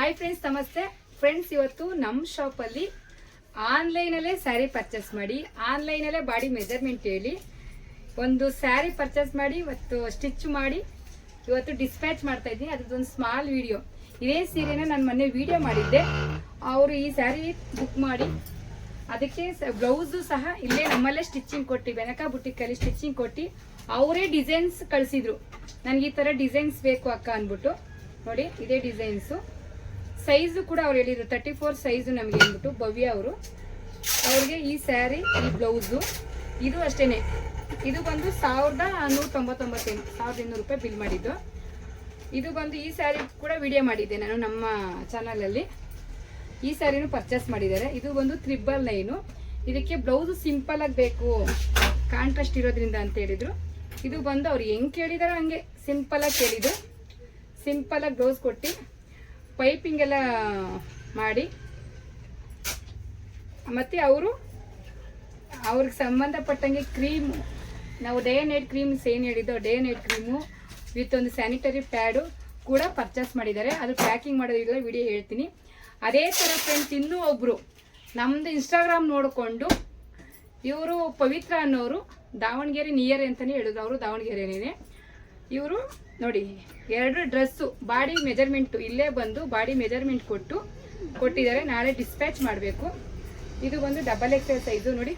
Hi friends ನಮಸ್ತೆ. Friends ಇವತ್ತು ನಮ್ಮ ಶಾಪಲ್ಲಿ ಆನ್ಲೈನಲ್ಲೇ ಸ್ಯಾರಿ ಪರ್ಚೇಸ್ ಮಾಡಿ ಆನ್ಲೈನಲ್ಲೇ ಬಾಡಿ ಮೆಜರ್ಮೆಂಟ್ ಹೇಳಿ, ಒಂದು ಸ್ಯಾರಿ ಪರ್ಚೇಸ್ ಮಾಡಿ ಇವತ್ತು ಸ್ಟಿಚ್ ಮಾಡಿ ಇವತ್ತು ಡಿಸ್ಪ್ಯಾಚ್ ಮಾಡ್ತಾ ಇದ್ದೀನಿ. ಅದ್ರದ್ದೊಂದು ಸ್ಮಾಲ್ ವಿಡಿಯೋ ಇದೇ ಸೀರೆನ ನಾನು ಮೊನ್ನೆ ವಿಡಿಯೋ ಮಾಡಿದ್ದೆ. ಅವರು ಈ ಸ್ಯಾರಿ ಬುಕ್ ಮಾಡಿ, ಅದಕ್ಕೆ ಬ್ಲೌಸು ಸಹ ಇಲ್ಲೇ ನಮ್ಮಲ್ಲೇ ಸ್ಟಿಚಿಂಗ್ ಕೊಟ್ಟು, ಬೆನಕ ಬುಟ್ಟಿಕಲ್ಲಿ ಸ್ಟಿಚಿಂಗ್ ಕೊಟ್ಟು, ಅವರೇ ಡಿಸೈನ್ಸ್ ಕಳಿಸಿದ್ರು. ನನಗೆ ಈ ಥರ ಡಿಸೈನ್ಸ್ ಬೇಕು ಅಕ್ಕ ಅಂದ್ಬಿಟ್ಟು. ನೋಡಿ, ಇದೇ ಡಿಸೈನ್ಸು ಸೈಜು ಕೂಡ ಅವ್ರು ಹೇಳಿದ್ರು. ತರ್ಟಿ ಫೋರ್ ಸೈಜು ನಮಗೆ ಅಂದ್ಬಿಟ್ಟು ಭವ್ಯ ಅವರು. ಅವ್ರಿಗೆ ಈ ಸ್ಯಾರಿ ಈ ಬ್ಲೌಸು ಇದು ಅಷ್ಟೇನೆ. ಇದು ಬಂದು ಸಾವಿರದ ನೂರ ತೊಂಬತ್ತೊಂಬತ್ತೇನು ಸಾವಿರದ ಇನ್ನೂರು ರೂಪಾಯಿ ಬಿಲ್ ಮಾಡಿದ್ದು. ಇದು ಬಂದು ಈ ಸ್ಯಾರಿ ಕೂಡ ವಿಡಿಯೋ ಮಾಡಿದ್ದೆ ನಾನು ನಮ್ಮ ಚಾನಲಲ್ಲಿ ಈ ಸ್ಯಾರಿನೂ ಪರ್ಚೇಸ್ ಮಾಡಿದ್ದಾರೆ. ಇದು ಬಂದು ತ್ರಿಬಲ್ ನೈನು ಇದಕ್ಕೆ ಬ್ಲೌಸ್ ಸಿಂಪಲ್ ಆಗಿ ಬೇಕು. ಕಾಂಟ್ರಾಸ್ಟ್ ಇರೋದ್ರಿಂದ ಅಂತ ಹೇಳಿದರು. ಇದು ಬಂದು ಅವ್ರು ಹೆಂಗ್ ಕೇಳಿದಾರೋ ಹಂಗೆ ಸಿಂಪಲ್ ಆಗಿ ಕೇಳಿದ್ರು ಸಿಂಪಲ್ ಆಗಿ ಬ್ಲೌಸ್ ಕೊಟ್ಟು ಪೈಪಿಂಗ್ ಎಲ್ಲ ಮಾಡಿ. ಮತ್ತೆ ಅವರು, ಅವ್ರಿಗೆ ಸಂಬಂಧಪಟ್ಟಂಗೆ ಕ್ರೀಮು ನಾವು ಡೇ ನೈಟ್ ಕ್ರೀಮ್ಸ್ ಏನು ಹೇಳಿದ್ದೋ ಡೇ ನೈಟ್ ಕ್ರೀಮು ವಿತ್ ಒಂದು ಸ್ಯಾನಿಟರಿ ಪ್ಯಾಡು ಕೂಡ ಪರ್ಚೇಸ್ ಮಾಡಿದ್ದಾರೆ. ಅದು ಪ್ಯಾಕಿಂಗ್ ಮಾಡೋದಿಲ್ಲ ವಿಡಿಯೋ ಹೇಳ್ತೀನಿ. ಅದೇ ಥರ ಫ್ರೆಂಡ್ಸ್ ಇನ್ನೂ ಒಬ್ಬರು ನಮ್ಮದು ಇನ್ಸ್ಟಾಗ್ರಾಮ್ ನೋಡಿಕೊಂಡು, ಇವರು ಪವಿತ್ರ ಅನ್ನೋರು ದಾವಣಗೆರೆ ನಿಯರ್ ಅಂತಲೇ ಹೇಳಿದ್ರು. ಅವರು ದಾವಣಗೆರೆನೇ ಇವರು ನೋಡಿ, ಎರಡು ಡ್ರೆಸ್ಸು, ಬಾಡಿ ಮೆಜರ್ಮೆಂಟು ಇಲ್ಲೇ ಬಂದು ಬಾಡಿ ಮೆಜರ್ಮೆಂಟ್ ಕೊಟ್ಟು ಕೊಟ್ಟಿದ್ದಾರೆ. ನಾಳೆ ಡಿಸ್ಪ್ಯಾಚ್ ಮಾಡಬೇಕು. ಇದು ಬಂದು ಡಬಲ್ ಎಕ್ಸೆಲ್ ಸೈಜು ನೋಡಿ,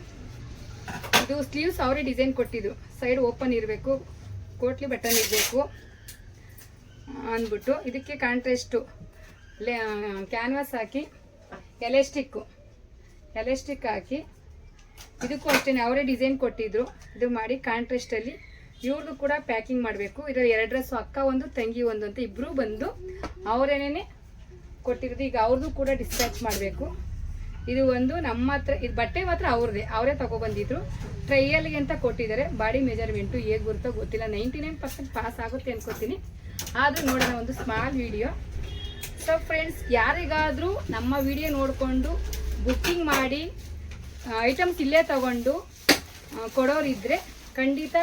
ಇದು ಸ್ಲೀವ್ಸ್ ಅವರೇ ಡಿಸೈನ್ ಕೊಟ್ಟಿದ್ದು. ಸೈಡ್ ಓಪನ್ ಇರಬೇಕು ಕೋಟ್ಲಿ ಬಟನ್ ಇರಬೇಕು ಅಂದ್ಬಿಟ್ಟು. ಇದಕ್ಕೆ ಕಾಂಟ್ರಾಸ್ಟು ಕ್ಯಾನ್ವಾಸ್ ಹಾಕಿ ಎಲೆಸ್ಟಿಕ್ಕು ಎಲೆಸ್ಟಿಕ್ ಹಾಕಿ. ಇದಕ್ಕೂ ಅಷ್ಟೇ ಅವರೇ ಡಿಸೈನ್ ಕೊಟ್ಟಿದ್ರು. ಇದು ಮಾಡಿ ಕಾಂಟ್ರಾಸ್ಟಲ್ಲಿ ಇವ್ರದ್ದು ಕೂಡ ಪ್ಯಾಕಿಂಗ್ ಮಾಡಬೇಕು. ಇದರಲ್ಲಿ ಎರಡು ಡ್ರೆಸ್ಸು ಅಕ್ಕ ಒಂದು, ತಂಗಿ ಒಂದು ಅಂತ ಇಬ್ಬರೂ ಬಂದು ಅವರೇನೇ ಕೊಟ್ಟಿರೋದು. ಈಗ ಅವ್ರದ್ದು ಕೂಡ ಡಿಸ್ಪ್ಯಾಚ್ ಮಾಡಬೇಕು. ಇದು ಒಂದು ನಮ್ಮ ಹತ್ರ, ಇದು ಬಟ್ಟೆ ಮಾತ್ರ ಅವ್ರದೇ. ಅವರೇ ತಗೊಬಂದಿದ್ರು. ಟ್ರೈಯಲ್ಗೆ ಅಂತ ಕೊಟ್ಟಿದ್ದಾರೆ. ಬಾಡಿ ಮೆಜರ್ಮೆಂಟು ಹೇಗೆ ಬರುತ್ತೋ ಗೊತ್ತಿಲ್ಲ. ನೈಂಟಿ ನೈನ್ ಪರ್ಸೆಂಟ್ ಪಾಸ್ ಆಗುತ್ತೆ ಅನ್ಕೋತೀನಿ. ಆದರೂ ನೋಡೋಣ, ಒಂದು ಸ್ಮಾಲ್ ವಿಡಿಯೋ ಸೊ ಫ್ರೆಂಡ್ಸ್ ಯಾರಿಗಾದರೂ ನಮ್ಮ ವಿಡಿಯೋ ನೋಡಿಕೊಂಡು ಬುಕ್ಕಿಂಗ್ ಮಾಡಿ ಐಟಮ್ಸ್ ಇಲ್ಲೇ ತಗೊಂಡು ಕೊಡೋರಿದ್ದರೆ ಖಂಡಿತ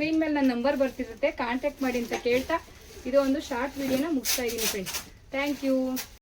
ಸ್ಕ್ರೀನ್ ಮೇಲೆ ನನ್ನ ನಂಬರ್ ಬರ್ತಿರುತ್ತೆ ಕಾಂಟ್ಯಾಕ್ಟ್ ಮಾಡಿ ಅಂತ ಕೇಳ್ತಾ ಇದು ಒಂದು ಶಾರ್ಟ್ ವಿಡಿಯೋನ ಮುಗಿಸ್ತಾ ಇದ್ದೀನಿ ಫ್ರೆಂಡ್ಸ್ ಥ್ಯಾಂಕ್ ಯು